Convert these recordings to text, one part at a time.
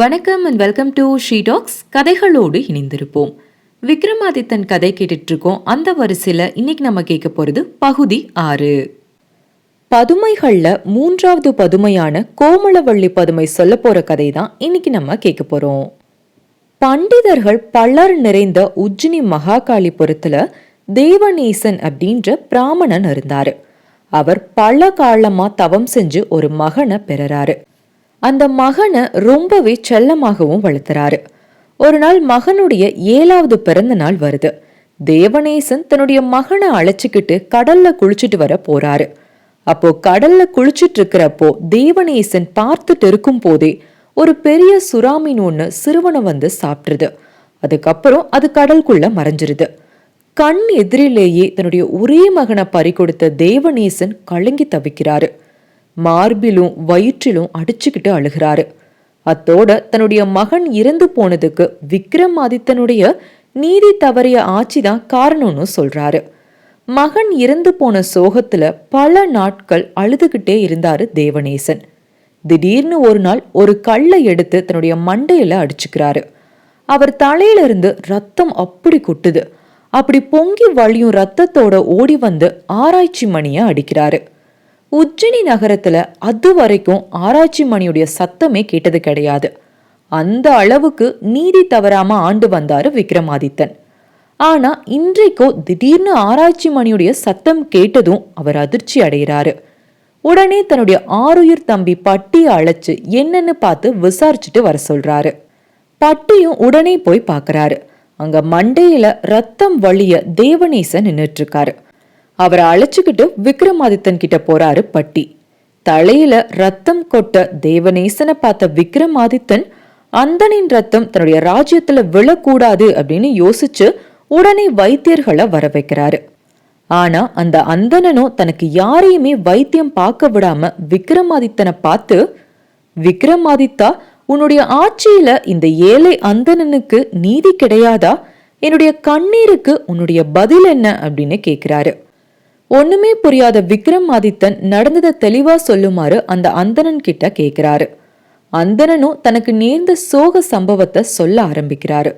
வணக்கம் and welcome to She Talks கதைகளோடு இணைந்திருப்போம். விக்ரமாதித்தன் கதை கேட்டுட்டு இருக்கோம் அந்த வரிசையில் இன்னைக்கு நம்ம கேட்க போகிறது பகுதி ஆறு. பதுமைகளில் மூன்றாவது பதுமையான கோமளவள்ளி பதுமை சொல்ல போகிற கதை தான் இன்னைக்கு நம்ம கேட்க போகிறோம் பண்டிதர்கள் பலர் நிறைந்த உஜ்ஜினி மகாகாளிபுரத்தில் தேவநேசன் அப்படின்ற பிராமணன் இருந்தார். அவர் பல காலமாக தவம் செஞ்சு ஒரு மகனை பெறறாரு. அந்த மகனை ரொம்பவே செல்லமாகவும் வளர்த்துறாரு. ஒரு நாள் மகனுடைய ஏழாவது பிறந்த நாள் வருது. தேவநேசன் தன்னுடைய மகனை அழைச்சிக்கிட்டு கடல்ல குளிச்சுட்டு வர போறாரு. அப்போ கடல்ல குளிச்சுட்டு இருக்கிறப்போ தேவநேசன் பார்த்துட்டு இருக்கும் போதே ஒரு பெரிய சுறாமின் ஒன்று சிறுவனை வந்து சாப்பிட்ருது அதுக்கப்புறம் அது கடலுக்குள்ள மறைஞ்சிருது. கண் எதிரிலேயே தன்னுடைய ஒரே மகனை பறி கொடுத்த தேவநேசன் கலங்கி தவிக்கிறாரு. மார்பிலும் வயிற்றிலும் அடிச்சுக்கிட்டு அழுகிறாரு. அத்தோட தன்னுடைய மகன் இறந்து போனதுக்கு விக்ரமாதித்தனுடைய நீதி தவறிய ஆட்சி தான் காரணம்னு சொல்றாரு. மகன் இறந்து போன சோகத்துல பல நாட்கள் அழுதுகிட்டே இருந்தாரு தேவநேசன். திடீர்னு ஒரு நாள் ஒரு கல்லை எடுத்து தன்னுடைய மண்டையில அடிச்சுக்கிறாரு. அவர் தலையிலிருந்து ரத்தம் அப்படி கொட்டுது. அப்படி பொங்கி வழியும் ரத்தத்தோட ஓடி வந்து ஆராய்ச்சி மணியை அடிக்கிறாரு. உஜ்ஜினி நகரத்துல அது வரைக்கும் ஆராய்ச்சி மணியுடைய சத்தமே கேட்டது கிடையாது. அந்த அளவுக்கு நீதி தவறாம ஆண்டு வந்தாரு விக்ரமாதித்தன். ஆனா இன்றைக்கோ திடீர்னு ஆராய்ச்சி மணியுடைய சத்தம் கேட்டதும் அவர் அதிர்ச்சி அடைகிறாரு. உடனே தன்னுடைய ஆறுயிர் தம்பி பட்டியை அழைச்சு என்னன்னு பார்த்து விசாரிச்சுட்டு வர சொல்றாரு. பட்டியும் உடனே போய் பார்க்கறாரு. அங்க மண்டையில ரத்தம் வழிய தேவநேசன் நின்றுட்டு இருக்காரு. அவரை அழைச்சுக்கிட்டு விக்ரமாதித்தன் கிட்ட போறாரு பட்டி. தலையில ரத்தம் கொட்ட தேவநேசனை பார்த்த விக்ரமாதித்தன் அந்தனின் ரத்தம் தன்னுடைய ராஜ்யத்துல விழக்கூடாது அப்படின்னு யோசிச்சு உடனே வைத்தியர்களை வர வைக்கிறாரு ஆனா அந்த அந்தனனும் தனக்கு யாரையுமே வைத்தியம் பார்க்க விடாம விக்ரமாதித்தனை பார்த்து விக்ரமாதித்தா உன்னுடைய ஆட்சியில இந்த ஏழை அந்தணனுக்கு நீதி கிடையாதா? என்னுடைய கண்ணீருக்கு உன்னுடைய பதில் என்ன? அப்படின்னு கேக்குறாரு. ஒண்ணுமே புரியாத விக்ரம் ஆதித்தன் நடந்ததை தெளிவா சொல்லுமாறு அந்த அந்தணன் கிட்ட கேக்குறாரு. அந்தணனும் தனக்கு நேர்ந்த சோக சம்பவத்தை சொல்ல ஆரம்பிக்கிறாரு.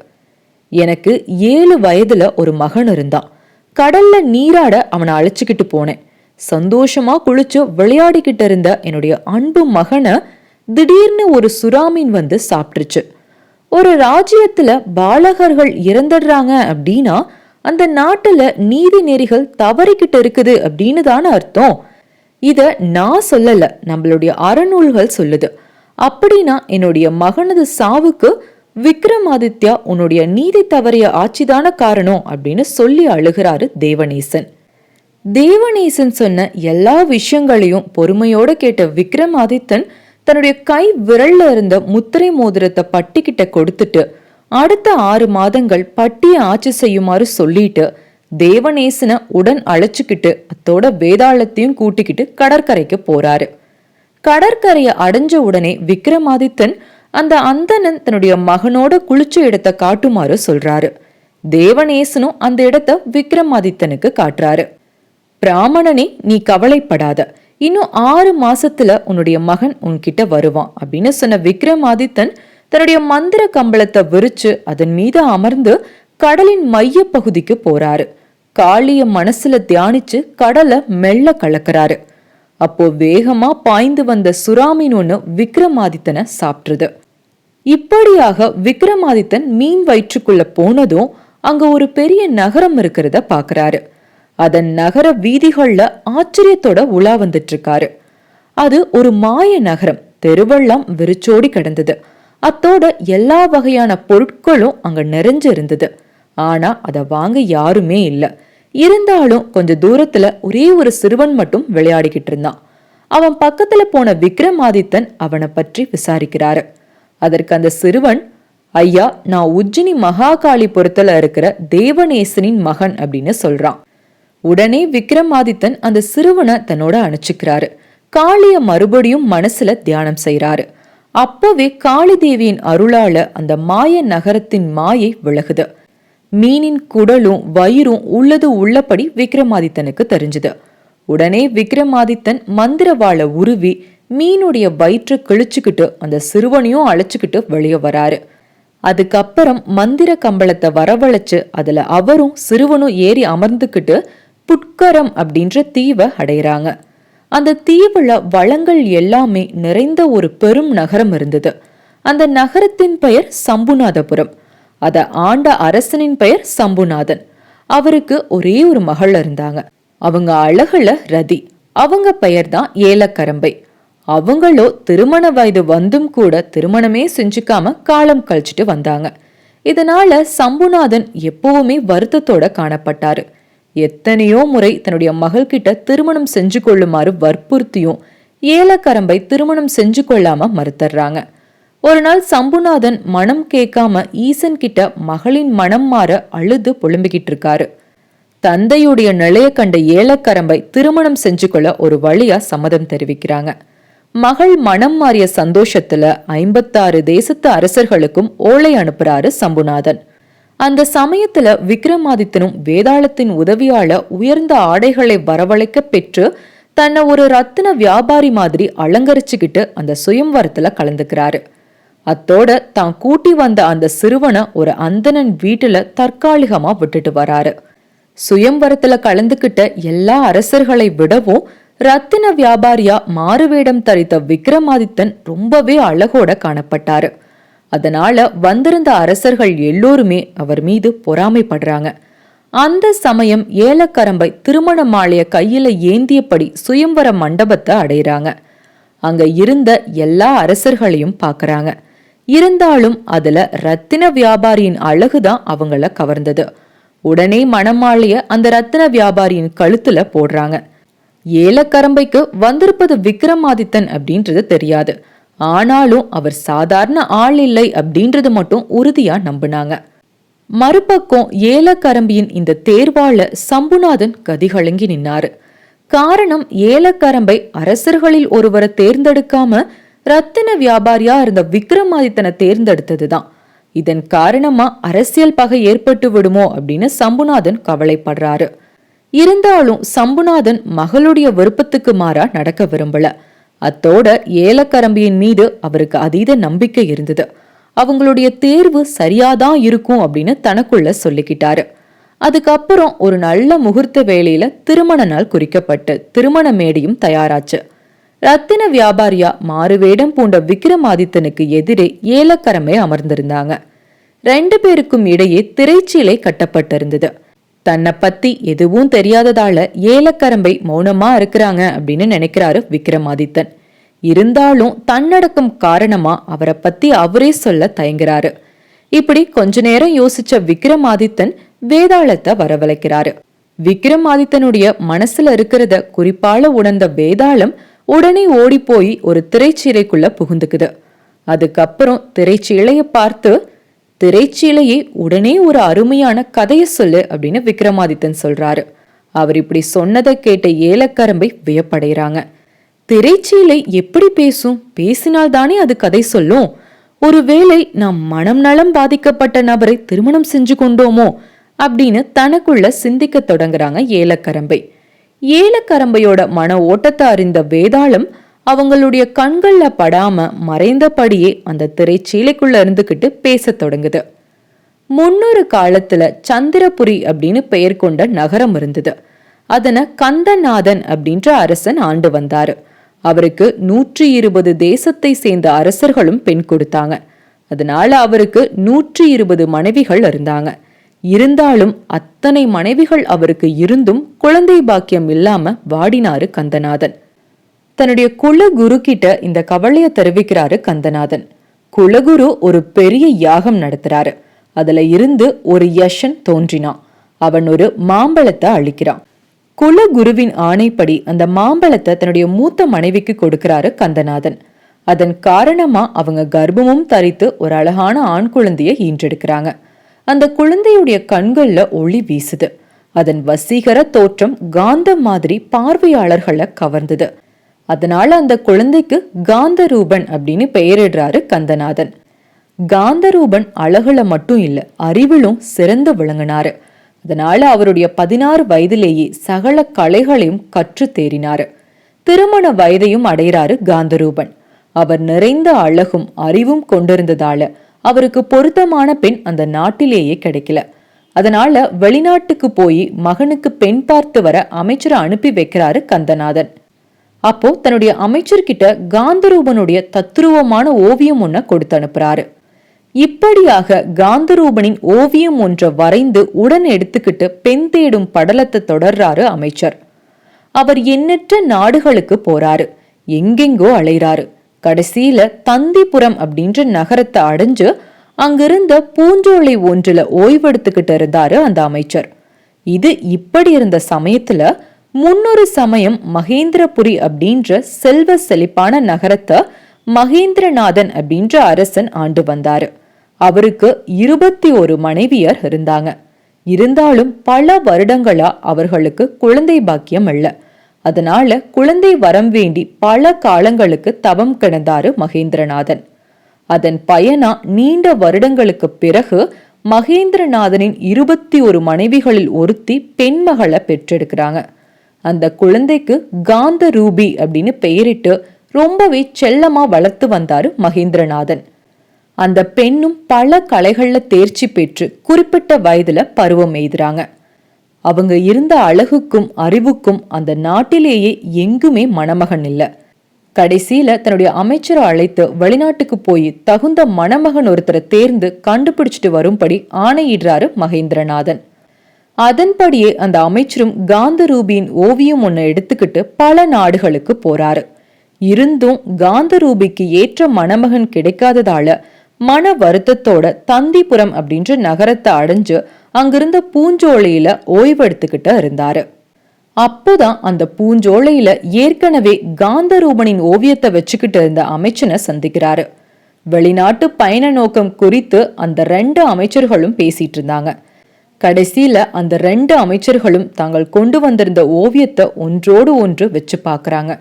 எனக்கு ஏழு வயதுல ஒரு மகன் இருந்தான். கடல்ல நீராட அவனை அழைச்சிக்கிட்டு போனேன். சந்தோஷமா குளிச்சு விளையாடிக்கிட்டு இருந்த என்னுடைய அன்பு மகனை திடீர்னு ஒரு சுறாமீன் வந்து சாப்பிட்டுருச்சு. ஒரு ராஜ்யத்துல பாலகர்கள் இறந்துடுறாங்க அப்படின்னா அந்த நாட்டுல நீதி நெறிகள் தவறிக்கிட்டு இருக்குது அப்படின்னு தானே அர்த்தம். இத நான் சொல்லல நம்மளுடைய அறநூல்கள் சொல்லுது. அப்படின்னா என்னுடைய மகனது சாவுக்கு விக்ரமாதித்யா உன்னுடைய நீதி தவறிய ஆட்சிதான காரணம் அப்படின்னு சொல்லி அழுகிறாரு தேவநேசன். தேவநேசன் சொன்ன எல்லா விஷயங்களையும் பொறுமையோட கேட்ட விக்ரமாதித்தன் தன்னுடைய கை விரல்ல இருந்த முத்திரை மோதிரத்தை பட்டிக்கிட்ட கொடுத்துட்டு அடுத்த ஆறு மாதங்கள் பட்டியை ஆட்சி செய்யுமாறு சொல்லிட்டு தேவநேசனை உடன் அழைச்சுக்கிட்டு அத்தோட வேதாளத்தையும் கூட்டிக்கிட்டு கடற்கரைக்கு போறாரு. கடற்கரையை அடைஞ்ச உடனே விக்ரமாதித்தன் அந்த அந்தணன் தன்னுடைய மகனோட குளிச்ச இடத்தை காட்டுமாறு சொல்றாரு. தேவநேசனும் அந்த இடத்த விக்ரமாதித்தனுக்கு காட்டுறாரு. பிராமணனே நீ கவலைப்படாத. இன்னும் ஆறு மாசத்துல உன்னுடைய மகன் உன்கிட்ட வருவான் அப்படின்னு சொன்ன விக்ரமாதித்தன் தன்னுடைய மந்திர கம்பளத்தை விரிச்சு அதன் மீது அமர்ந்து கடலின் மைய பகுதிக்கு போறாரு. காளிய மனசுல தியானிச்சு கடலை மெல்ல கலக்கிறாரு. அப்போ வேகமா பாய்ந்து வந்த சுறாமீன் ஒண்ணு விக்ரமாதித்தனை சாப்பிட்டுருது இப்படியாக விக்ரமாதித்தன் மீன் வயிற்றுக்குள்ள போனதும் அங்க ஒரு பெரிய நகரம் இருக்கிறத பாக்குறாரு. அதன் நகர வீதிகள்ல ஆச்சரியத்தோட உலா வந்துட்டு இருக்காரு. அது ஒரு மாய நகரம். தெருவெல்லாம் விரிச்சோடி கிடந்தது. அத்தோட எல்லா வகையான பொருட்களும் அங்க நிறைஞ்சு இருந்தது ஆனா அதை வாங்க யாருமே இல்லை. இருந்தாலும் கொஞ்ச தூரத்துல ஒரே ஒரு சிறுவன் மட்டும் விளையாடிக்கிட்டு இருந்தான். அவன் பக்கத்துல போன விக்ரமாதித்தன் அவனை பற்றி விசாரிக்கிறாரு. அதற்கு அந்த சிறுவன் ஐயா நான் உஜ்ஜினி மகாகாளிபுரத்துல இருக்கிற தேவநேசனின் மகன் அப்படின்னு சொல்றான். உடனே விக்ரமாதித்தன் அந்த சிறுவனை தன்னோட அனுச்சுக்கிறாரு காளிய மறுபடியும் மனசுல தியானம் செய்யறாரு அப்போவே காளிதேவியின் அருளால அந்த மாய நகரத்தின் மாயை விலகுது. மீனின் குடலும் வயிறும் உள்ளது உள்ளபடி விக்ரமாதித்தனுக்கு தெரிஞ்சுது. உடனே விக்ரமாதித்தன் மந்திரவாள உருவி மீனுடைய வயிற்று கிழிச்சுக்கிட்டு அந்த சிறுவனையும் அழைச்சுக்கிட்டு வெளியே வராரு. அதுக்கப்புறம் மந்திர கம்பளத்தை வரவழைச்சு அதுல அவரும் சிறுவனும் ஏறி அமர்ந்துக்கிட்டு புட்கரம் அப்படின்ற தீவை அடையிறாங்க. அந்த தீவுல வளங்கள் எல்லாமே நிறைந்த ஒரு பெரும் நகரம் இருந்தது. அந்த நகரத்தின் பெயர் சம்புநாதபுரம். அத ஆண்ட அரசனின் பெயர் சம்புநாதன். அவருக்கு ஒரே ஒரு மகள் இருந்தாங்க. அவங்க அழகுல ரதி. அவங்க பெயர் தான் ஏலக்கரம்பை. அவங்களோ திருமண வயது வந்தும் கூட திருமணமே செஞ்சுக்காம காலம் கழிச்சிட்டு வந்தாங்க. இதனால சம்புநாதன் எப்பவுமே வருத்தத்தோட காணப்பட்டாரு. எத்தனையோ முறை தன்னுடைய மகள்கிட்ட திருமணம் செஞ்சு கொள்ளுமாறு வற்புறுத்தியும் ஏலக்கரம்பை திருமணம் செஞ்சு கொள்ளாம மறுத்தர்றாங்க ஒரு நாள் சம்புநாதன் மனம் கேட்காம ஈசன் கிட்ட மகளின் மனம் மாற அழுது புலம்பிக்கிட்டு இருக்காரு. தந்தையுடைய நிலைய கண்ட ஏலக்கரம்பை திருமணம் செஞ்சு கொள்ள ஒரு வழியா சம்மதம் தெரிவிக்கிறாங்க. மகள் மனம் மாறிய சந்தோஷத்துல ஐம்பத்தாறு தேசத்து அரசர்களுக்கும் ஓலை அனுப்புறாரு சம்புநாதன். அந்த சமயத்துல விக்ரமாதித்தனும் வேதாளத்தின் உதவியால உயர்ந்த ஆடைகளை வரவழைக்க பெற்று தன்னை ஒரு ரத்தின வியாபாரி மாதிரி அலங்கரிச்சுக்கிட்டு அந்த சுயம்வரத்துல கலந்துக்கிறாரு. அத்தோட தான் கூட்டி வந்த அந்த சிறுவனை ஒரு அந்தணன் வீட்டுல தற்காலிகமா விட்டுட்டு வராரு. சுயம்வரத்துல கலந்துக்கிட்ட எல்லா அரசர்களை விடவும் ரத்தின வியாபாரியா மாறுவேடம் தரித்த விக்ரமாதித்தன் ரொம்பவே அழகோட காணப்பட்டாரு. அதனால வந்திருந்த அரசர்கள் எல்லோருமே அவர் மீது பொறாமைப்படுறாங்க. அந்த சமயம் ஏலக்கரம்பை திருமண மாலைய கையில ஏந்தியபடி சுயம்பர மண்டபத்தை அடையிறாங்க. அங்க இருந்த எல்லா அரசர்களையும் பாக்குறாங்க. இருந்தாலும் அதுல ரத்தின வியாபாரியின் அழகுதான் அவங்கள கவர்ந்தது. உடனே மணமாளைய அந்த ரத்தின வியாபாரியின் கழுத்துல போடுறாங்க. ஏலக்கரம்பைக்கு வந்திருப்பது விக்ரமாதித்தன் அப்படின்றது தெரியாது. ஆனாலும் அவர் சாதாரண ஆள் இல்லை அப்படின்றது மட்டும் உறுதியா நம்பினாங்க. மறுபக்கம் ஏலக்கரம்பியின் இந்த தேர்வாள சம்புநாதன் கதிகலங்கி நின்னாரு. காரணம் ஏலக்கரம்பை அரசர்களில் ஒருவரை தேர்ந்தெடுக்காம ரத்தின வியாபாரியா இருந்த விக்ரமாதித்தனை தேர்ந்தெடுத்ததுதான். இதன் காரணமா அரசியல் பகை ஏற்பட்டு விடுமோ அப்படின்னு சம்புநாதன் கவலைப்படுறாரு. இருந்தாலும் சம்புநாதன் மகளுடைய விருப்பத்துக்கு மாறா நடக்க விரும்பல. அத்தோட ஏலக்கரம்பியின் மீது அவருக்கு அதீத நம்பிக்கை இருந்தது. அவங்களுடைய தேர்வு சரியாதான் இருக்கும் அப்படின்னு தனக்குள்ள சொல்லிக்கிட்டாரு. அதுக்கப்புறம் ஒரு நல்ல முகூர்த்த வேலையில திருமண நாள் குறிக்கப்பட்டு திருமண மேடையும் தயாராச்சு. ரத்தின வியாபாரியா மாறுவேடம் பூண்ட விக்ரமாதித்தனுக்கு எதிரே ஏலக்கரமே அமர்ந்திருந்தாங்க. ரெண்டு பேருக்கும் இடையே திரைச்சீலை கட்டப்பட்டிருந்தது. தன்னை பத்தி எதுவும் தெரியாததால ஏலக்கரம்பை மௌனமா இருக்கிறாங்க அப்படின்னு நினைக்கிறாரு விக்ரமாதித்தன். இருந்தாலும் தன்னடக்கம் காரணமா அவரை பத்தி அவரே சொல்ல தயங்குறாரு. இப்படி கொஞ்ச நேரம் யோசிச்ச விக்ரமாதித்தன் வேதாளத்தை வரவழைக்கிறாரு. விக்ரமாதித்தனுடைய மனசுல இருக்கிறத குறிப்பால உணர்ந்த வேதாளம் உடனே ஓடி போய் ஒரு திரைச்சீலைக்குள்ள புகுந்துக்குது. அதுக்கப்புறம் திரைச்சீலைய பார்த்து திரைச்சீலையை உடனே ஒரு அருமையான கதையை சொல்லு அப்படின்னு விக்ரமாதித்தன் சொல்றாரு. அவர் இப்படி சொன்னதை கேட்ட ஏலக்கரம்பை வியப்படைகிறாங்க திரைச்சீலை எப்படி பேசும்? பேசினால் தானே அது கதை சொல்லும்? ஒருவேளை நாம் மனம் நலம் பாதிக்கப்பட்ட நபரை திருமணம் செஞ்சு கொண்டோமோ? அப்படின்னு தனக்குள்ள சிந்திக்க தொடங்குறாங்க ஏலக்கரம்பை. ஏலக்கரம்பையோட மன ஓட்டத்தை அறிந்த வேதாளம் அவங்களுடைய கண்கள்ல படாம மறைந்தபடியே அந்த திரைச்சீலைக்குள்ள இருந்துகிட்டு பேச தொடங்குது. முன்னொரு காலத்துல சந்திரபுரி அப்படின்னு பெயர் கொண்ட நகரம் இருந்தது. அதனை கந்தநாதன் அப்படின்ற அரசன் ஆண்டு வந்தாரு. அவருக்கு நூற்றி இருபது தேசத்தை சேர்ந்த அரசர்களும் பெண் கொடுத்தாங்க. அதனால அவருக்கு நூற்றி இருபது மனைவிகள் இருந்தாங்க. இருந்தாலும் அத்தனை மனைவிகள் அவருக்கு இருந்தும் குழந்தை பாக்கியம் இல்லாம வாடினாரு கந்தநாதன். தன்னுடைய குலகுரு கிட்ட இந்த கவலைய தெரிவிக்கிறாரு கந்தநாதன். குலகுரு ஒரு பெரிய யாகம் நடத்துறாரு. அதுல இருந்து ஒரு யஷன் தோன்றினான். அவன் ஒரு மாம்பழத்தை அழிக்கிறான். குலகுருவின் ஆணைப்படி அந்த மாம்பழத்தை தன்னுடைய மூத்த மனைவிக்கு கொடுக்கிறாரு கந்தநாதன். அதன் காரணமா அவங்க கர்ப்பமும் தரித்து ஒரு அழகான ஆண் குழந்தையை ஈன்றெடுக்கிறாங்க. அந்த குழந்தையுடைய கண்கள்ல ஒளி வீசுது. அதன் வசீகர தோற்றம் காந்தம் மாதிரி பார்வையாளர்களை கவர்ந்தது. அதனால அந்த குழந்தைக்கு காந்தரூபன் அப்படின்னு பெயரிடுறாரு கந்தநாதன். காந்தரூபன் அழகுல மட்டும் இல்ல அறிவிலும் சிறந்து விளங்கினாரு. அதனால அவருடைய பதினாறு வயதிலேயே சகல கலைகளையும் கற்று தேறினாரு. திருமண வயதையும் அடைகிறாரு காந்தரூபன். அவர் நிறைந்த அழகும் அறிவும் கொண்டிருந்ததால அவருக்கு பொருத்தமான பெண் அந்த நாட்டிலேயே கிடைக்கல. அதனால வெளிநாட்டுக்கு போய் மகனுக்கு பெண் பார்த்து வர அமைச்சரை அனுப்பி வைக்கிறாரு கந்தநாதன். அப்போ தன்னுடைய அமைச்சர்கிட்ட காந்தரூபனுடைய தத்ரூபமான ஓவியம் ஒன்ன கொடுத்து அனுப்புறாரு. இப்படியாக காந்தரூபனின் ஓவியம் ஒன்றை வரைந்து உடன் எடுத்துக்கிட்டு பெண் தேடும் படலத்தை தொடர்றாரு அமைச்சர். அவர் எண்ணற்ற நாடுகளுக்கு போறாரு. எங்கெங்கோ அலைறாரு. கடைசியில தந்திபுரம் அப்படின்ற நகரத்தை அடைஞ்சு அங்கிருந்த பூஞ்சோலை ஒன்றுல ஓய்வெடுத்துக்கிட்டு இருந்தாரு அந்த அமைச்சர். இது இப்படி இருந்த சமயத்துல முன்னொரு சமயம் மகேந்திரபுரி அப்படின்ற செல்வ செழிப்பான நகரத்தை மகேந்திரநாதன் அப்படின்ற அரசன் ஆண்டு வந்தாரு. அவருக்கு இருபத்தி ஒரு மனைவியர் இருந்தாங்க. இருந்தாலும் பல வருடங்களா அவர்களுக்கு குழந்தை பாக்கியம் இல்ல. அதனால குழந்தை வரம் வேண்டி பல காலங்களுக்கு தவம் கிடந்தாரு மகேந்திரநாதன். அதன் பயனா நீண்ட வருடங்களுக்கு பிறகு மகேந்திரநாதனின் இருபத்தி ஒரு மனைவிகளில் ஒருத்தி பெண்மகளை பெற்றெடுக்கிறாங்க. அந்த குழந்தைக்கு காந்த ரூபி அப்படின்னு பெயரிட்டு ரொம்பவே செல்லமா வளர்த்து வந்தாரு மகேந்திரநாதன். அந்த பெண்ணும் பல கலைகள்ல தேர்ச்சி பெற்று குறிப்பிட்ட வயதுல பருவம் எய்துறாங்க. அவங்க இருந்த அழகுக்கும் அறிவுக்கும் அந்த நாட்டிலேயே எங்குமே மணமகன் இல்லை. கடைசியில தன்னுடைய அமைச்சரை அழைத்து வெளிநாட்டுக்கு போய் தகுந்த மணமகன் ஒருத்தரை தேர்ந்து கண்டுபிடிச்சிட்டு வரும்படி ஆணையிடுறாரு மகேந்திரநாதன். அதன்படியே அந்த அமைச்சரும் காந்தரூபியின் ஓவியம் ஒன்று எடுத்துக்கிட்டு பல நாடுகளுக்கு போறாரு. இருந்தும் காந்தரூபிக்கு ஏற்ற மணமகன் கிடைக்காததால மன வருத்தத்தோட தந்திபுரம் அப்படின்ற நகரத்தை அடைஞ்சு அங்கிருந்த பூஞ்சோலையில ஓய்வெடுத்துக்கிட்டு இருந்தாரு. அப்போதான் அந்த பூஞ்சோலையில ஏற்கனவே காந்தரூபனின் ஓவியத்தை வச்சுக்கிட்டு இருந்த அமைச்சனை சந்திக்கிறாரு. வெளிநாட்டு பயண நோக்கம் குறித்து அந்த ரெண்டு அமைச்சர்களும் பேசிட்டு இருந்தாங்க. கடைசியில அந்த ரெண்டு அமைச்சர்களும் தாங்கள் கொண்டு வந்திருந்த ஓவியத்தை ஒன்றோடு ஒன்று வச்சு பார்க்குறாங்க.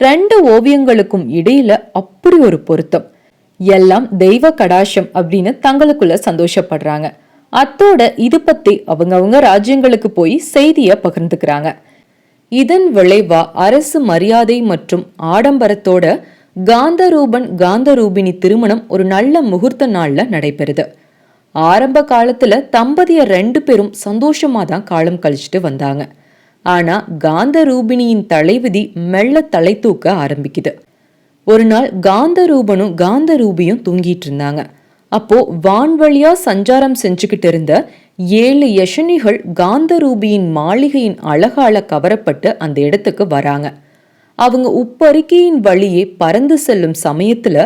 ரெண்டு ஓவியங்களுக்கும் இடையில அப்படி ஒரு பொருத்தம். எல்லாம் தெய்வ கடாஷம் அப்படின்னு தங்களுக்குள்ள சந்தோஷப்படுறாங்க. அத்தோட இது பத்தி அவங்கவுங்க ராஜ்யங்களுக்கு போய் செய்திய பகிர்ந்துக்கிறாங்க. இதன் விளைவா அரசு மரியாதை மற்றும் ஆடம்பரத்தோட காந்தரூபன் காந்தரூபினி திருமணம் ஒரு நல்ல முகூர்த்த நாள்ல நடைபெறுது. ஆரம்ப காலத்துல தம்பதிய ரெண்டு பேரும் சந்தோஷமா தான் காலம் கழிச்சுட்டு வந்தாங்க. ஆனா காந்த ரூபிணியின் தலைவிதி மெல்ல தலை தூக்க ஆரம்பிக்குது. ஒரு நாள் காந்த ரூபனும் காந்த ரூபியும் தூங்கிட்டு இருந்தாங்க. அப்போ வான்வழியா சஞ்சாரம் செஞ்சுக்கிட்டு இருந்த ஏழு யஷனிகள் காந்த ரூபியின் மாளிகையின் அழகால கவரப்பட்டு அந்த இடத்துக்கு வராங்க. அவங்க உப்பருக்கியின் வழியே பறந்து செல்லும் சமயத்துல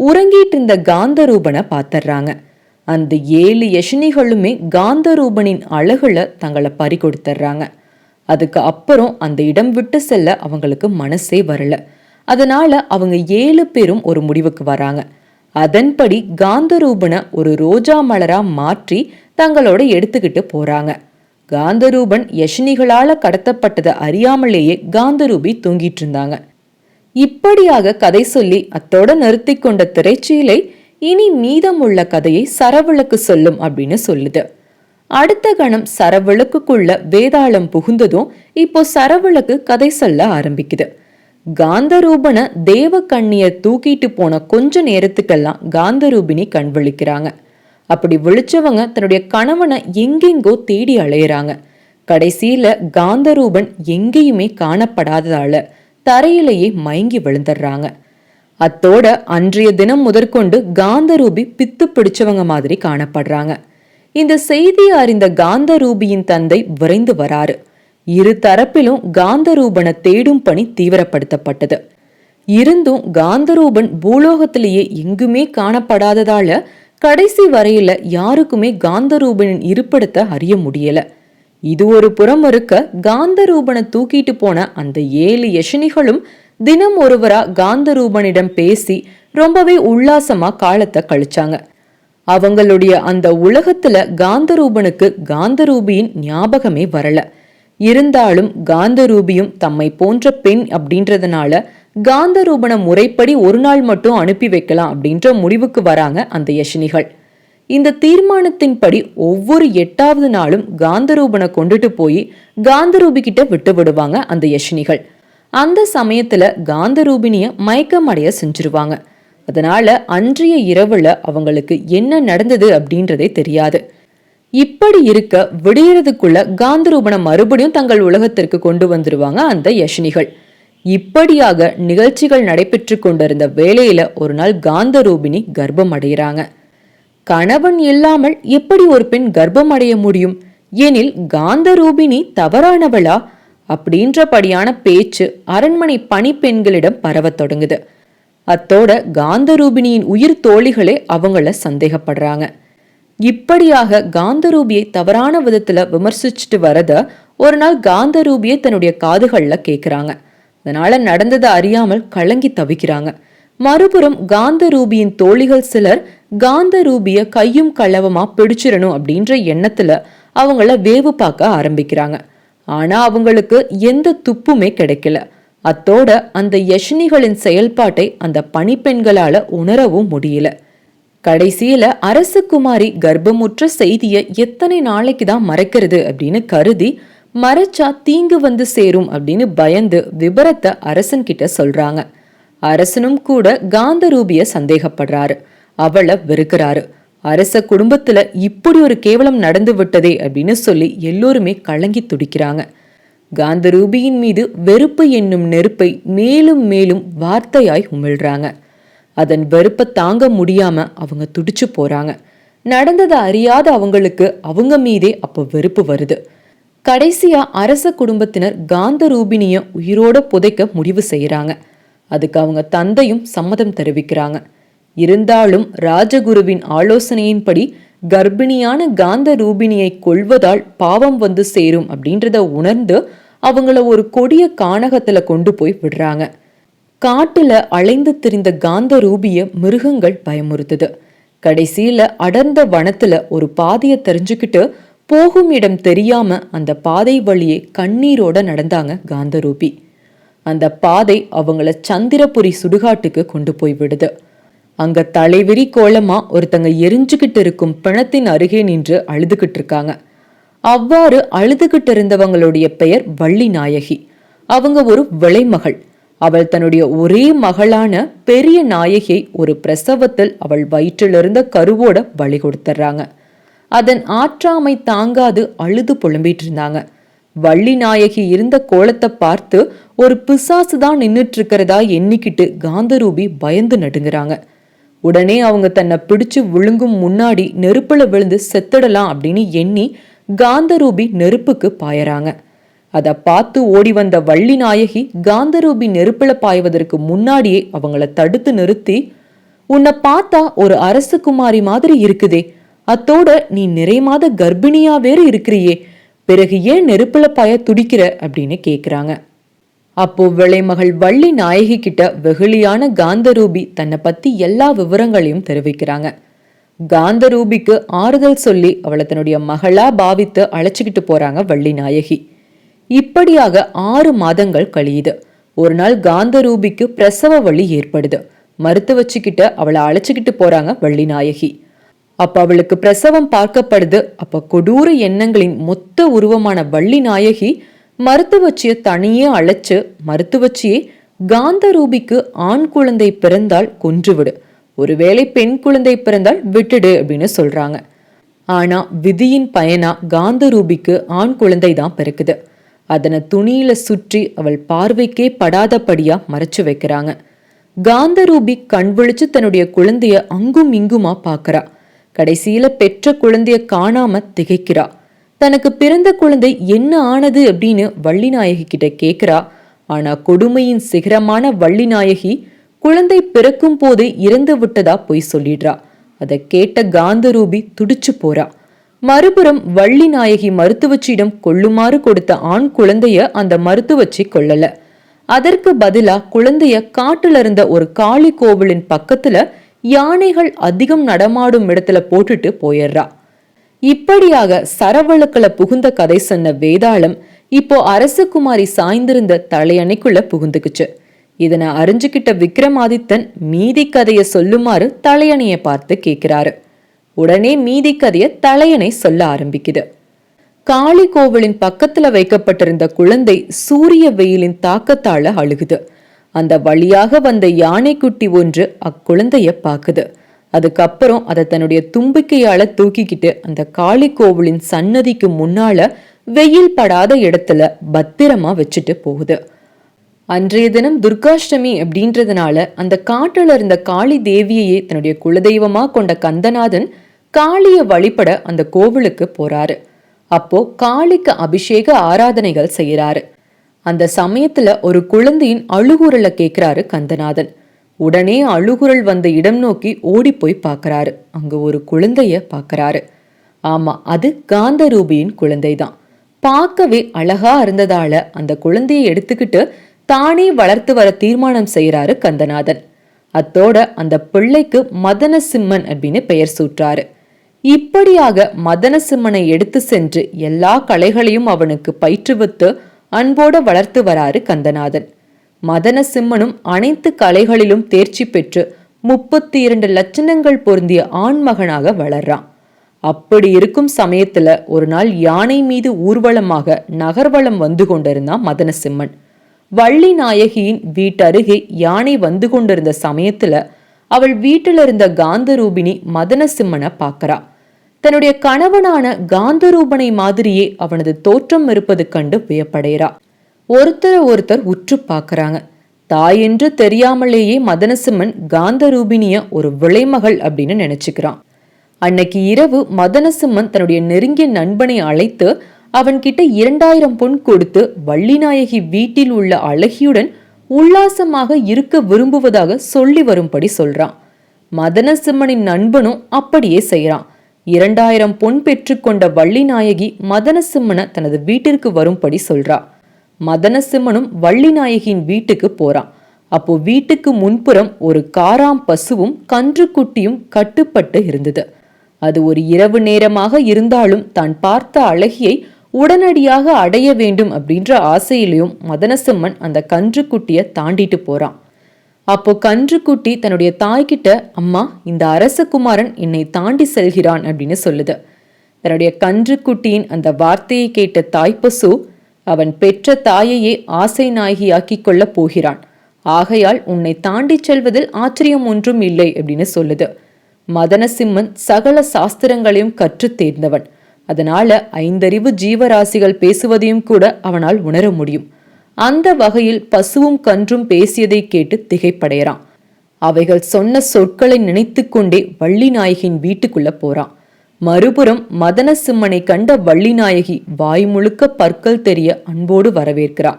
உறங்கிட்டு இருந்த காந்த ரூபனை பாத்துறாங்க அந்த ஏழு யஷினிகளுமே காந்தரூபனின் அழகுல தங்களை பறி கொடுத்துட்றாங்க அதுக்கு அப்புறம் அந்த இடம் விட்டு செல்ல அவங்களுக்கு மனசே வரல. அதனால அவங்க ஏழு பேரும் ஒரு முடிவுக்கு வராங்க. அதன்படி காந்தரூபனை ஒரு ரோஜா மலரா மாற்றி தங்களோட எடுத்துக்கிட்டு போறாங்க. காந்தரூபன் யஷினிகளால கடத்தப்பட்டதை அறியாமலேயே காந்தரூபி தூங்கிட்டு இருந்தாங்க. இப்படியாக கதை சொல்லி அத்தோட நிறுத்தி கொண்ட திரைச்சீலை இனி மீதமுள்ள கதையை சரவிளக்கு சொல்லும் அப்படின்னு சொல்லுது. அடுத்த கணம் சரவிளக்குக்குள்ள வேதாளம் புகுந்ததும் இப்போ சரவிளக்கு கதை சொல்ல ஆரம்பிக்குது. காந்தரூபனை தேவ கண்ணிய தூக்கிட்டு போன கொஞ்ச நேரத்துக்கெல்லாம் காந்தரூபினி கண் விழிக்கிறாங்க. அப்படி விழிச்சவங்க தன்னுடைய கணவனை எங்கெங்கோ தேடி அலையிறாங்க. கடைசியில காந்தரூபன் எங்கேயுமே காணப்படாததால தரையிலேயே மயங்கி விழுந்துடுறாங்க. அத்தோட அன்றைய தினம் முதற்கொண்டு காந்தரூபி பித்து பிடிச்சவங்க மாதிரி காணப்படுறாங்க. இந்த செய்தியை அறிந்த காந்தரூபியின் தந்தை விரைந்து வராரு. இரு தரப்பிலும் காந்தரூபனை தேடும் பணி தீவிரப்படுத்தப்பட்டது. இருந்தும் காந்தரூபன் பூலோகத்திலேயே எங்குமே காணப்படாததால கடைசி வரையில யாருக்குமே காந்தரூபனின் இருப்பிடத்தை அறிய முடியல. இது ஒரு புறம் இருக்க காந்தரூபனை தூக்கிட்டு போன அந்த ஏழு யஷனிகளும் தினம் ஒருவரா காந்தரூபனிடம் பேசி ரொம்பவே உல்லாசமா காலத்தை கழிச்சாங்க. அவங்களுடைய அந்த உலகத்துல காந்தரூபனுக்கு காந்தரூபியின் ஞாபகமே வரல. இருந்தாலும் காந்தரூபியும் தம்மை போன்ற பெண் அப்படின்றதுனால காந்தரூபனை முறைப்படி ஒரு நாள் மட்டும் அனுப்பி வைக்கலாம் அப்படின்ற முடிவுக்கு வராங்க அந்த யஷினிகள். இந்த தீர்மானத்தின்படி ஒவ்வொரு எட்டாவது நாளும் காந்தரூபனை கொண்டுட்டு போய் காந்தரூபி கிட்ட விட்டு விடுவாங்க அந்த யஷினிகள். அந்த சமயத்துல காந்தரூபிணிய மயக்கமடைய செஞ்சிருவாங்க. அதனால அன்றைய இரவுல அவங்களுக்கு என்ன நடந்தது அப்படின்றதே தெரியாது. இப்படி இருக்க விடியறதுக்குள்ள காந்தரூபனை மறுபடியும் தங்கள் உலகத்திற்கு கொண்டு வந்துருவாங்க அந்த யஷினிகள். இப்படியாக நிகழ்ச்சிகள் நடைபெற்று கொண்டிருந்த வேளையில ஒரு நாள் காந்தரூபிணி கர்ப்பம் அடைகிறாங்க கணவன் இல்லாமல் எப்படி ஒரு பெண் கர்ப்பம் அடைய முடியும்? எனில் காந்தரூபிணி தவறானவளா? அப்படின்றபடியான பேச்சு அரண்மனை பணிப்பெண்களிடம் பரவத் தொடங்குது. அத்தோட காந்தரூபிணியின் உயிர் தோழிகளே அவங்கள சந்தேகப்படுறாங்க. இப்படியாக காந்தரூபியை தவறான விதத்துல விமர்சிச்சுட்டு வரத ஒரு நாள் காந்தரூபியை தன்னுடைய காதுகள்ல கேக்குறாங்க. அதனால நடந்ததை அறியாமல் கலங்கி தவிக்கிறாங்க. மறுபுறம் காந்தரூபியின் தோழிகள் சிலர் காந்தரூபிய கையும் களவமா பிடிச்சிடணும் அப்படின்ற எண்ணத்துல அவங்கள வேவு பார்க்க ஆரம்பிக்கிறாங்க. ஆனா அவங்களுக்கு எந்த துப்புமே கிடைக்கல. அத்தோட அந்த யஷினிகளின் செயல்பாட்டை அந்த பணிப்பெண்களால உணரவும் முடியல. கடைசியில அரசகுமாரி கர்ப்பமுற்ற செய்திய எத்தனை நாளைக்கு தான் மறைக்கிறது அப்படின்னு கருதி மறைச்சா தீங்கு வந்து சேரும் அப்படின்னு பயந்து விபரத்தை அரசன் கிட்ட சொல்றாங்க. அரசனும் கூட காந்தரூபிய சந்தேகப்படுறாரு. அவளை வெறுக்கிறாரு. அரச குடும்பத்துல இப்படி ஒரு கேவலம் நடந்து விட்டதே அப்படின்னு சொல்லி எல்லோருமே கலங்கி துடிக்கிறாங்க. காந்தரூபியின் மீது வெறுப்பு என்னும் நெருப்பை மேலும் மேலும் வார்த்தையாய் உமிழ்றாங்க. அதன் வெறுப்பை தாங்க முடியாம அவங்க துடிச்சு போறாங்க. நடந்ததை அறியாத அவங்களுக்கு அவங்க மீதே அப்போ வெறுப்பு வருது. கடைசியா அரச குடும்பத்தினர் காந்த ரூபினிய உயிரோட புதைக்க முடிவு செய்யறாங்க. அதுக்கு அவங்க தந்தையும் சம்மதம் தெரிவிக்கிறாங்க. இருந்தாலும் ராஜகுருவின் ஆலோசனையின்படி கர்ப்பிணியான காந்த ரூபினியை கொள்வதால் பாவம் வந்து சேரும் அப்படின்றத உணர்ந்து அவங்கள ஒரு கொடிய கானகத்துல கொண்டு போய் விடுறாங்க. காட்டுல அலைந்து திரிந்த காந்த ரூபிய மிருகங்கள் பயமுறுத்துது. கடைசியில அடர்ந்த வனத்துல ஒரு பாதைய தெரிஞ்சுக்கிட்டு போகும் இடம் தெரியாம அந்த பாதை வழியே கண்ணீரோட நடந்தாங்க காந்தரூபி. அந்த பாதை அவங்கள சந்திரபுரி சுடுகாட்டுக்கு கொண்டு போய் விடுது. அங்க தலைவிரி கோலமா ஒருத்தங்க எரிஞ்சுக்கிட்டு இருக்கும் பிணத்தின் அருகே நின்று அழுதுகிட்டு இருக்காங்க அவ்வாறு அழுதுகிட்டு இருந்தவங்களுடைய பெயர் வள்ளி நாயகி அவங்க ஒரு விளைமகள். அவள் தன்னுடைய ஒரே மகளான பெரிய நாயகியை ஒரு பிரசவத்தில் அவள் வயிற்றிலிருந்த கருவோட பலி கொடுத்துட்றாங்க அதன் ஆற்றாமை தாங்காது அழுது புலம்பிட்டு இருந்தாங்க வள்ளி நாயகி இருந்த கோலத்தை பார்த்து ஒரு பிசாசு தான் நின்றுட்டு இருக்கிறதா எண்ணிக்கிட்டு காந்தரூபி பயந்து நடுங்குறாங்க. உடனே அவங்க தன்னை பிடிச்சு விழுங்கும் முன்னாடி நெருப்புல விழுந்து செத்துடலாம் அப்படின்னு எண்ணி காந்தரூபி நெருப்புக்கு பாயறாங்க. அதை பார்த்து ஓடி வந்த வள்ளி நாயகி காந்தரூபி நெருப்புல பாய்வதற்கு முன்னாடியே அவங்கள தடுத்து நிறுத்தி உன்னை பார்த்தா ஒரு அரசகுமாரி மாதிரி இருக்குதே. அத்தோட நீ நிறை மாத கர்ப்பிணியா வேறு இருக்கிறியே. பிறகு ஏன் நெருப்புல பாய துடிக்கிற? அப்படின்னு கேக்குறாங்க. அப்போ விளைமகள் வள்ளி நாயகி கிட்ட வெகுளியான காந்தரூபி தன்னை பத்தி எல்லா விவரங்களையும் தெரிவிக்கிறாங்க. காந்தரூபிக்கு ஆறுதல் சொல்லி அவளை தன்னுடைய மகளா பாவித்து அழைச்சிக்கிட்டு போறாங்க வள்ளி நாயகி. இப்படியாக ஆறு மாதங்கள் கழியுது. ஒரு நாள் காந்தரூபிக்கு பிரசவ வழி ஏற்படுது. மறுத்து வச்சுக்கிட்ட அவளை அழைச்சிக்கிட்டு போறாங்க வள்ளி நாயகி. அப்ப அவளுக்கு பிரசவம் பார்க்கப்படுது. அப்ப கொடூர எண்ணங்களின் மொத்த உருவமான வள்ளி நாயகி மருத்துவச்சிய தனியே அழைச்சு மருத்துவச்சியே காந்தரூபிக்கு ஆண் குழந்தை பிறந்தால் கொன்றுவிடு. ஒருவேளை பெண் குழந்தை பிறந்தால் விட்டுடு அப்படின்னு சொல்றாங்க. ஆனா விதியின் பயனா காந்தரூபிக்கு ஆண் குழந்தை தான் பிறக்குது. அதனை துணியில சுற்றி அவள் பார்வைக்கே படாதபடியா மறைச்சு வைக்கிறாங்க. காந்தரூபி கண் விழிச்சு தன்னுடைய குழந்தைய அங்கும் இங்குமா பார்க்கறா கடைசியில பெற்ற குழந்தைய காணாம திகைக்கிறா. தனக்கு பிறந்த குழந்தை என்ன ஆனது அப்படின்னு வள்ளிநாயகி கிட்ட கேக்குறா. ஆனா கொடுமையின் சிகரமான வள்ளிநாயகி குழந்தை பிறக்கும் போது இறந்து விட்டதா பொய் சொல்லிடுறா. அதை கேட்ட காந்தரூபி துடிச்சு போறா. மறுபுறம் வள்ளி நாயகி மருத்துவச்சியிடம் கொள்ளுமாறு கொடுத்த ஆண் குழந்தைய அந்த மருத்துவச்சி கொள்ளல அதற்கு பதிலா குழந்தைய காட்டுல இருந்த ஒரு காளி கோவிலின் பக்கத்துல யானைகள் அதிகம் நடமாடும் இடத்துல போட்டுட்டு போயிடுறா. இப்படியாக சரவழுக்கள புகுந்த கதை சொன்ன வேதாளம் இப்போ அரசகுமாரி சாய்ந்திருந்த தலையணைக்குள்ள புகுந்துக்குச்சு. இதனை அறிஞ்சுக்கிட்ட விக்ரமாதித்தன் மீதி கதைய சொல்லுமாறு தலையணைய பார்த்து கேட்கிறாரு. உடனே மீதி கதைய தலையணை சொல்ல ஆரம்பிக்குது. காளி கோவிலின் பக்கத்துல வைக்கப்பட்டிருந்த குழந்தை சூரிய வெயிலின் தாக்கத்தால அழுகுது. அந்த வழியாக வந்த யானைக்குட்டி ஒன்று அக்குழந்தைய பாக்குது அதுக்கப்புறம் அதை தன்னுடைய தும்பிக்கையால தூக்கிக்கிட்டு அந்த காளி கோவிலின் சன்னதிக்கு முன்னால வெயில் படாத இடத்துல பத்திரமா வச்சுட்டு போகுது. அன்றைய தினம் துர்காஷ்டமி அப்படின்றதுனால அந்த காட்டுல இருந்த காளி தேவியையே தன்னுடைய குலதெய்வமா கொண்ட கந்தநாதன் காளிய வழிபட அந்த கோவிலுக்கு போறாரு. அப்போ காளிக்கு அபிஷேக ஆராதனைகள் செய்யறாரு. அந்த சமயத்துல ஒரு குழந்தையின் அழுகுரலை கேட்கிறாரு கந்தநாதன். உடனே அழுகுரல் வந்த இடம் நோக்கி ஓடி போய் பார்க்கறாரு. அங்க ஒரு குழந்தைய பார்க்கறாரு. ஆமா அது காந்தரூபியின் குழந்தைதான். பார்க்கவே அழகா இருந்ததால அந்த குழந்தையை எடுத்துக்கிட்டு தானே வளர்த்து வர தீர்மானம் செய்யறாரு கந்தநாதன். அத்தோட அந்த பிள்ளைக்கு மதன சிம்மன் அப்படின்னு பெயர் சூற்றாரு இப்படியாக மதனசிம்மனை எடுத்து சென்று எல்லா கலைகளையும் அவனுக்கு பயிற்றுவித்து அன்போட வளர்த்து வராரு கந்தநாதன். மதனசிம்மனும் அனைத்து கலைகளிலும் தேர்ச்சி பெற்று முப்பத்தி இரண்டு லட்சணங்கள் பொருந்திய ஆண்மகனாக வளர்றான். அப்படி இருக்கும் சமயத்துல ஒரு நாள் யானை மீது ஊர்வலமாக நகர்வலம் வந்து கொண்டிருந்தான் மதனசிம்மன். வள்ளி நாயகியின் வீட்டருகே யானை வந்து கொண்டிருந்த சமயத்துல அவள் வீட்டில் இருந்த காந்தரூபிணி மதனசிம்மனை பார்க்கறா. தன்னுடைய கணவனான காந்தரூபனை மாதிரியே அவனது தோற்றம் இருப்பது கண்டு வியப்படைகிறா ஒருத்தரை ஒருத்தர் உற்று பார்க்கறாங்க. தாய் என்று தெரியாமலேயே மதனசிம்மன் காந்தரூபிணிய ஒரு விளைமகள் அப்படின்னு நினைச்சுக்கிறான். அன்னைக்கு இரவு மதனசிம்மன் தன்னுடைய நெருங்கிய நண்பனை அழைத்து அவன்கிட்ட இரண்டாயிரம் பொன் கொடுத்து வள்ளிநாயகி வீட்டில் உள்ள அழகியுடன் உல்லாசமாக இருக்க விரும்புவதாக சொல்லி வரும்படி சொல்றான். மதனசிம்மனின் நண்பனும் அப்படியே செய்யறான் இரண்டாயிரம் பொன் பெற்றுக்கொண்ட வள்ளிநாயகி மதனசிம்மனை தனது வீட்டிற்கு வரும்படி சொல்றா. மதனசிம்மனும் வள்ளிநாயகியின் வீட்டுக்கு போறான். அப்போ வீட்டுக்கு முன்புறம் ஒரு காராம் பசுவும் கன்றுக்குட்டியும் கட்டுப்பட்டு இருந்தது. அது ஒரு இரவு நேரமாக இருந்தாலும் தான் பார்த்த அழகியை உடனடியாக அடைய வேண்டும் அப்படின்ற ஆசையிலையும் மதனசிம்மன் அந்த கன்றுக்குட்டிய தாண்டிட்டு போறான். அப்போ கன்றுக்குட்டி தன்னுடைய தாய்கிட்ட அம்மா இந்த அரசகுமாரன் என்னை தாண்டி செல்கிறான் அப்படின்னு சொல்லுது. தன்னுடைய கன்றுக்குட்டியின் அந்த வார்த்தையை கேட்ட தாய்ப்பசு அவன் பெற்ற தாயையே ஆசை நாயகியாக்கிக் கொள்ளப் போகிறான். ஆகையால் உன்னை தாண்டி செல்வதில் ஆச்சரியம் ஒன்றும் இல்லை அப்படின்னு சொல்லுது. மதனசிம்மன் சகல சாஸ்திரங்களையும் கற்று தேர்ந்தவன். அதனால ஐந்தறிவு ஜீவராசிகள் பேசுவதையும் கூட அவனால் உணர முடியும். அந்த வகையில் பசுவும் கன்றும் பேசியதை கேட்டு திகைப்படையறான் அவைகள் சொன்ன சொற்களை நினைத்து கொண்டே வள்ளி நாயகியின் வீட்டுக்குள்ள போறான். மறுபுறம் மதன சிம்மனை கண்ட வள்ளிநாயகி வாய் முழுக்க பற்கள் தெரிய அன்போடு வரவேற்கிறாள்.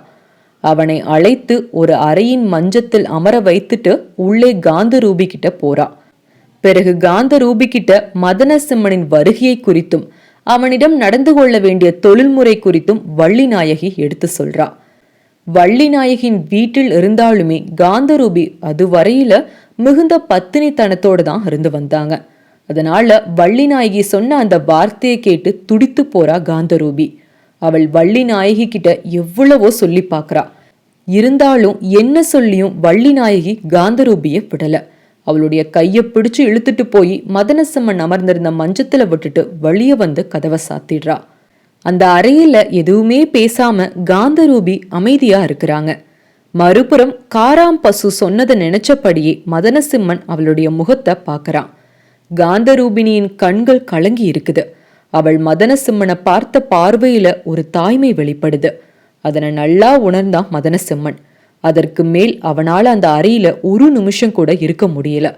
அவனை அழைத்து ஒரு அறையின் மஞ்சத்தில் அமர வைத்துட்டு உள்ளே காந்த ரூபி கிட்ட போறா பிறகு காந்த ரூபி கிட்ட மதன சிம்மனின் வருகையை குறித்தும் அவனிடம் நடந்து கொள்ள வேண்டிய தொழில்முறை குறித்தும் வள்ளிநாயகி எடுத்து சொல்றா வள்ளிநாயகியின் வீட்டில் இருந்தாலுமே காந்தரூபி அதுவரையில மிகுந்த பத்தினித்தனத்தோடு தான் இருந்து வந்தாங்க. அதனால வள்ளி நாயகி சொன்ன அந்த வார்த்தையை கேட்டு துடித்து போறா காந்தரூபி. அவள் வள்ளி நாயகி கிட்ட எவ்வளவோ சொல்லி பார்க்கறா இருந்தாலும் என்ன சொல்லியும் வள்ளி நாயகி காந்தரூபிய விடல. அவளுடைய கையை பிடிச்சு இழுத்துட்டு போய் மதனசம்மன் அமர்ந்திருந்த மஞ்சத்துல விட்டுட்டு வழிய வந்து கதவை சாத்திடுறா. அந்த அறையில எதுவுமே பேசாம காந்தரூபி அமைதியா இருக்கிறாங்க. மறுபுறம் காராம் பசு சொன்னதை நினைச்சபடியே மதனசிம்மன் அவளுடைய முகத்தை பார்க்கறான் காந்தரூபிணியின் கண்கள் கலங்கி இருக்குது. அவள் மதனசிம்மனை பார்த்த பார்வையில ஒரு தாய்மை வெளிப்படுது. அதனை நல்லா உணர்ந்தான் மதனசிம்மன். அதற்கு மேல் அவனால் அந்த அறையில ஒரு நிமிஷம் கூட இருக்க முடியல.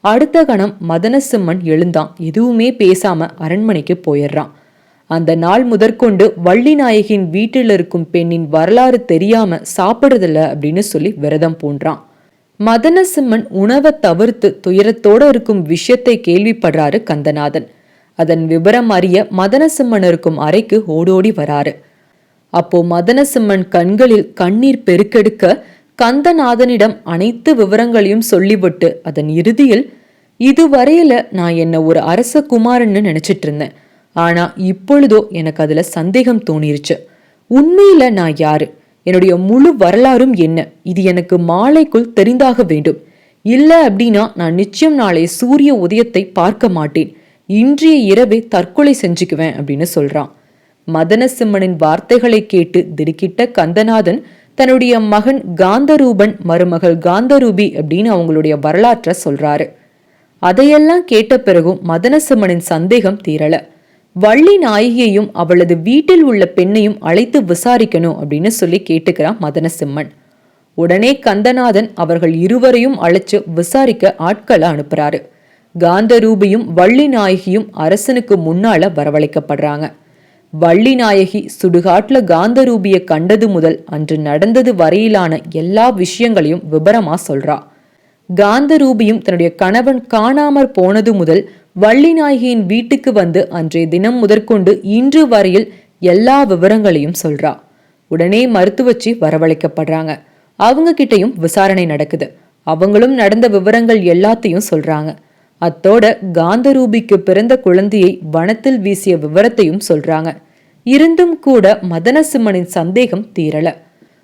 அடுத்த கணம் மதனசிம்மன் எழுந்தான். எதுவுமே பேசாம அரண்மனைக்கு போயிடுறான். அந்த நாள் முதற்கொண்டு வள்ளி நாயகின் வீட்டில் இருக்கும் பெண்ணின் வரலாறு தெரியாம சாப்பிடுறதில்ல அப்படின்னு சொல்லி விரதம் பூன்றான் மதனசிம்மன் உணவை தவிர்த்து துயரத்தோட இருக்கும் விஷயத்தை கேள்விப்படுறாரு கந்தநாதன். அதன் விவரம் அறிய மதனசிம்மன் இருக்கும் அறைக்கு ஓடோடி வராரு. அப்போ மதனசிம்மன் கண்களில் கண்ணீர் பெருக்கெடுக்க கந்தநாதனிடம் அனைத்து விவரங்களையும் சொல்லிவிட்டு அதன் இறுதியில் இதுவரையில நான் என்ன ஒரு அரச குமாரன்னு நினைச்சிட்டு இருந்தேன் ஆனா இப்பொழுதோ எனக்கு அதுல சந்தேகம் தோணிருச்சு. உண்மையில நான் யாரு? என்னுடைய முழு வரலாறும் என்ன? இது எனக்கு மாலைக்குள் தெரிந்தாக வேண்டும். இல்லை அப்படின்னா நான் நிச்சயம் நாளை சூரிய உதயத்தை பார்க்க மாட்டேன். இன்றைய இரவே தற்கொலை செஞ்சுக்குவேன் அப்படின்னு சொல்றான். மதனசிம்மனின் வார்த்தைகளை கேட்டு திடுக்கிட்ட கந்தநாதன் தன்னுடைய மகன் காந்தரூபன் மருமகள் காந்தரூபி அப்படின்னு அவங்களுடைய வரலாற்றை சொல்றாரு. அதையெல்லாம் கேட்ட பிறகும் மதனசிம்மனின் சந்தேகம் தீரலை. வள்ளி நாயகியையும் அவளது வீட்டில் உள்ள பெண்ணையும் அழைத்து விசாரிக்கணும் அப்படின்னு சொல்லி கேட்டுக்கிறான் மதனசிம்மன். உடனே கந்தநாதன் அவர்கள் இருவரையும் அழைச்சு விசாரிக்க ஆட்களை அனுப்புறாரு. காந்தரூபியும் வள்ளி நாயகியும் அரசனுக்கு முன்னால வரவழைக்கப்படுறாங்க. வள்ளி நாயகி சுடுகாட்டுல காந்தரூபிய கண்டது முதல் அன்று நடந்தது வரையிலான எல்லா விஷயங்களையும் விபரமா சொல்றா. காந்தரூபியும் தன்னுடைய கணவன் காணாமற் போனது முதல் வள்ளி நாயகியின் வீட்டுக்கு வந்து அன்றைய தினம் முதற்கொண்டு இன்று வரையில் எல்லா விவரங்களையும் சொல்றா. உடனே மருத்துவச்சி வரவழைக்கப்படுறாங்க. அவங்க கிட்டையும் விசாரணை நடக்குது. அவங்களும் நடந்த விவரங்கள் எல்லாத்தையும் சொல்றாங்க. அத்தோட காந்தரூபிக்கு பிறந்த குழந்தையை வனத்தில் வீசிய விவரத்தையும் சொல்றாங்க. இருந்தும் கூட மதனசிம்மனின் சந்தேகம் தீரல.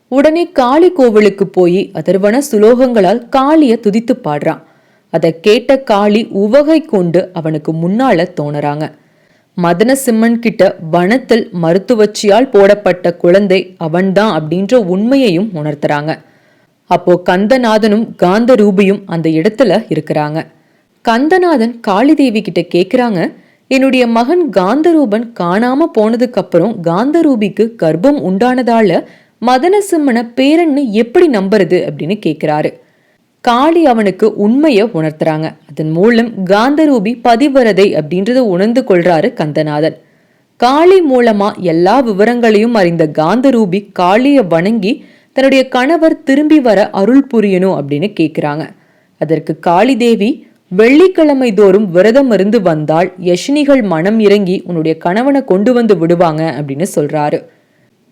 உடனே காளி கோவிலுக்கு போய் அதர்வன சுலோகங்களால் காளிய துதித்து பாடுறான். அதை கேட்ட காளி உவகை கொண்டு அவனுக்கு முன்னால தோணுறாங்க. மதனசிம்மன் கிட்ட வனத்தில் மருத்துவச்சியால் போடப்பட்ட குழந்தை அவன்தான் அப்படின்ற உண்மையையும் உணர்த்துறாங்க. அப்போ கந்தநாதனும் காந்த ரூபியும் அந்த இடத்துல இருக்கிறாங்க. கந்தநாதன் காளிதேவி கிட்ட கேட்குறாங்க என்னுடைய மகன் காந்தரூபன் காணாம போனதுக்கு அப்புறம் காந்தரூபிக்கு கர்ப்பம் உண்டானதால மதனசிம்மனை பேரன்னு எப்படி நம்புறது? அப்படின்னு கேட்குறாரு காளி அவனுக்கு உண்மையை உணர்த்துறாங்க. அதன் மூலம் காந்தரூபி பதிவரதை அப்படின்றத உணர்ந்து கொள்றாரு கந்தநாதன். காளி மூலமா எல்லா விவரங்களையும் அறிந்த காந்தரூபி காளியை வணங்கி தன்னுடைய கணவர் திரும்பி வர அருள் புரியணும் அப்படின்னு கேட்குறாங்க அதற்கு காளி தேவி வெள்ளிக்கிழமை தோறும் விரதம் இருந்து வந்தால் யஷினிகள் மனம் இறங்கி உன்னுடைய கணவனை கொண்டு வந்து விடுவாங்க அப்படின்னு சொல்றாரு.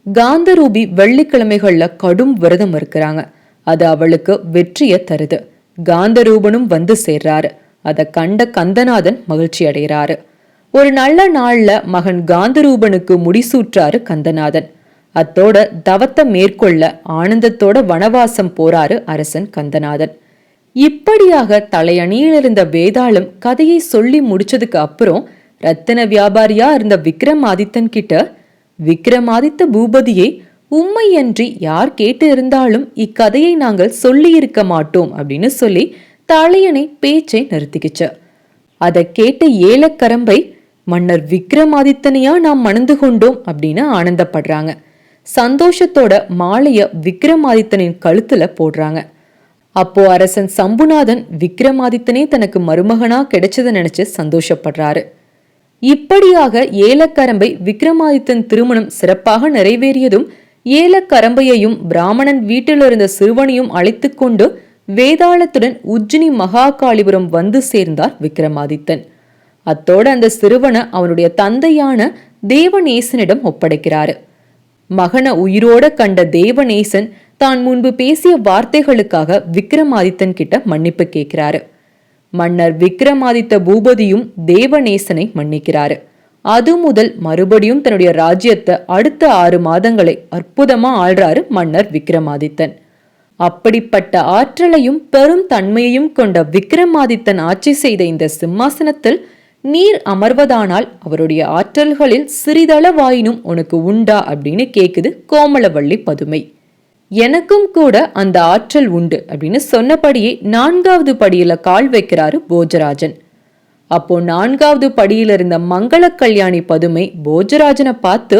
காந்தரூபி வெள்ளிக்கிழமைகள்ல கடும் விரதம் இருக்கிறாங்க. அது அவளுக்கு வெற்றியை தருது. காந்தரூபனும் வந்து சேர்றாரு. அதை கண்ட கந்தநாதன் மகிழ்ச்சி அடைகிறாரு. ஒரு நல்ல நாள்ல மகன் காந்தரூபனுக்கு முடிசூற்றாரு கந்தநாதன். அத்தோட தவத்தை மேற்கொள்ள ஆனந்தத்தோட வனவாசம் போறாரு அரசன் கந்தநாதன். இப்படியாக தலையணியில் இருந்த வேதாளம் கதையை சொல்லி முடிச்சதுக்கு அப்புறம் ரத்தின வியாபாரியா இருந்த விக்ரமாதித்தன் கிட்ட விக்ரமாதித்த பூபதியை உண்மையன்றி யார் கேட்டு இருந்தாலும் இக்கதையை நாங்கள் சொல்லி இருக்க மாட்டோம் அப்படின்னு சொல்லி தலையணை பேச்சை நிறுத்திக்கிச்சு. அதை கேட்ட ஏலக்கரம்பை மன்னர் விக்ரமாதித்தனையா நாம் மணந்து கொண்டோம் அப்படின்னு ஆனந்தப்படுறாங்க. சந்தோஷத்தோட மாலைய விக்ரமாதித்தனின் கழுத்துல போடுறாங்க. அப்போ அரசன் சம்புநாதன் விக்ரமாதித்தனே தனக்கு மருமகனா கிடைச்சதை நினைச்சு சந்தோஷப்படுறாரு. இப்படியாக ஏலக்கரம்பை விக்ரமாதித்தன் திருமணம் சிறப்பாக நிறைவேறியதும் ஏலக்கரம்பையையும் பிராமணன் வீட்டிலிருந்த சிறுவனையும் அழைத்து கொண்டு வேதாளத்துடன் உஜ்ஜினி மகாகாளிபுரம் வந்து சேர்ந்தார் விக்ரமாதித்தன். அத்தோடு அந்த சிறுவனை அவனுடைய தந்தையான தேவநேசனிடம் ஒப்படைக்கிறாரு. மகனை உயிரோட கண்ட தேவநேசன் தான் முன்பு பேசிய வார்த்தைகளுக்காக விக்ரமாதித்தன் கிட்ட மன்னிப்பு கேட்கிறாரு. மன்னர் விக்ரமாதித்த பூபதியும் தேவநேசனை மன்னிக்கிறாரு. அது முதல் மறுபடியும் தன்னுடைய ராஜ்யத்தை அடுத்த ஆறு மாதங்களை அற்புதமா ஆள்றாரு மன்னர் விக்ரமாதித்தன். அப்படிப்பட்ட ஆற்றலையும் பெரும் தன்மையையும் கொண்ட விக்ரமாதித்தன் ஆட்சி செய்த இந்த சிம்மாசனத்தில் நீர் அமர்வதானால் அவருடைய ஆற்றல்களில் சிறிதளவாயினும் உனக்கு உண்டா அப்படின்னு கேக்குது கோமலவள்ளி பதுமை. எனக்கும் கூட அந்த ஆற்றல் உண்டு அப்படின்னு சொன்னபடியே நான்காவது படியில கால் வைக்கிறாரு போஜராஜன். அப்போ நான்காவது படியில் இருந்த மங்கள கல்யாணி பதுமை போஜராஜனை பார்த்து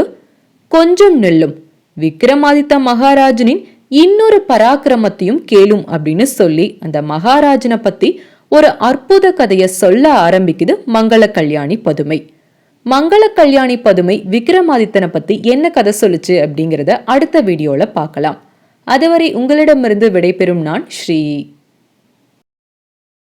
கொஞ்சம் நெல்லும். விக்ரமாதித்த மகாராஜனின் இன்னொரு பராக்கிரமத்தையும் கேளும் அப்படின்னு சொல்லி அந்த மகாராஜனை பத்தி ஒரு அற்புத கதையை சொல்ல ஆரம்பிக்குது மங்கள கல்யாணி பதுமை. மங்கள கல்யாணி பதுமை விக்ரமாதித்தனை பத்தி என்ன கதை சொல்லுச்சு அப்படிங்கிறத அடுத்த வீடியோல பார்க்கலாம். அதுவரை உங்களிடமிருந்து விடைபெறும் நான் ஸ்ரீ